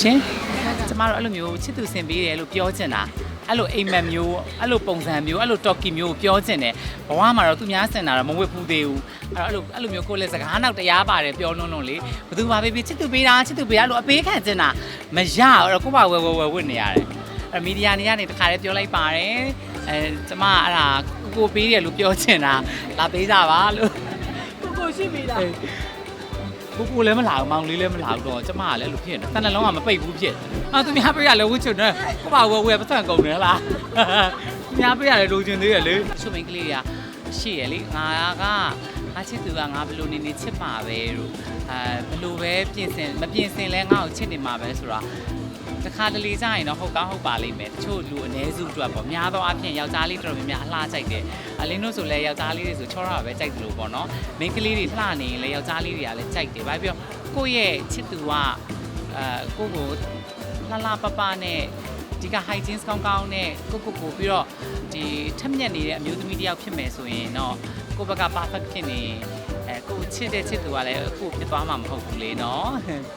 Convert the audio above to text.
ရှင်ကျမတို့အဲ့လိုမျိုးချစ်သူဆင်ပေးတယ်လို့ပြောချင်တာအဲ့လိုအိမ်မက်မျိုးအဲ့လိုပုံစံမျိုးအဲ့လိုတော်ကီမျိုးကိုပြောချင်တယ်ဘဝမှာတော့သူများစင်တာတော့မဝတ်ဘူးသေးဘူးအဲ့တော့အဲ့လိုအဲ့လိုမျိုးကိုယ်လည်းစကားနောက်တရားပါတယ်ပြောလွန်းလွန်းလေဘသူပါပေးပေးချစ်သူပေးတာချစ်သူပေးတာလို့အပေးခံချင်တာမရအဲ့တော့ကိုယ့်ဘာဝယ်ဝယ်ဝယ်ဝတ်နေရတယ်အဲ့မီဒီယာနေကနေတခါတည်းပြောလိုက်ပါတယ်အဲကျမအဲ့ဒါကိုကိုပေးတယ်လို့ပြောချင်တာလာပေးကြပါလို့ကိုကိုရှိပြီလား ကိုကိုလည်းမလာဘူးမောင်လေးလည်းမလာဘူးတော့ကျမကလည်းအဲ့လိုဖြစ်နေတန်နှလုံးကမပိတ်ဘူးဖြစ်အာသူများပေးရလဲဝှချွတ်နေကိုပါဝယ်ဝယ်ပတ်စံကုန်တယ်လားသူများပေးရလဲလိုချင်သေးတယ်လေချုံမင်းကလေးတွေကရှိရလေငါကငါချစ်သူကငါဘယ်လိုနေနေချစ်မှာပဲလို့အဲဘယ်လိုပဲပြင်ဆင်မပြင်ဆင်လဲငါ့ကိုချစ်နေမှာပဲဆိုတော့ တခါတလေကြရင်တော့ဟုတ်ကောင်းဟုတ်ပါလိမ့်မယ်တချို့လူအ ਨੇ စုအတွက်ပေါ့များသောအားဖြင့်ယောက်ျားလေးတော်တော်များများအလှကြိုက်တယ်အလင်းတို့ဆိုလဲယောက်ျားလေးတွေဆိုချောရပဲကြိုက်တယ်လို့ပေါ့နော်မိန်းကလေးတွေလှနေရင်လဲယောက်ျားလေးတွေကလည်းကြိုက်တယ်ဘာဖြစ်ပြောကိုယ့်ရဲ့ချစ်သူကအဲကိုယ့်ကိုလှလှပပနဲ့ဒီက hygiene ကောင်းကောင်းနဲ့ကိုကိုကိုပြီးတော့ဒီထက်မြက်နေတဲ့အမျိုးသမီးတစ်ယောက်ဖြစ်မယ်ဆိုရင်တော့ကိုယ့်ဘက်က perfect ဖြစ်နေအဲကိုယ်ချစ်တဲ့ချစ်သူကလည်းအခုဖြစ်သွားမှာမဟုတ်ဘူးလေနော်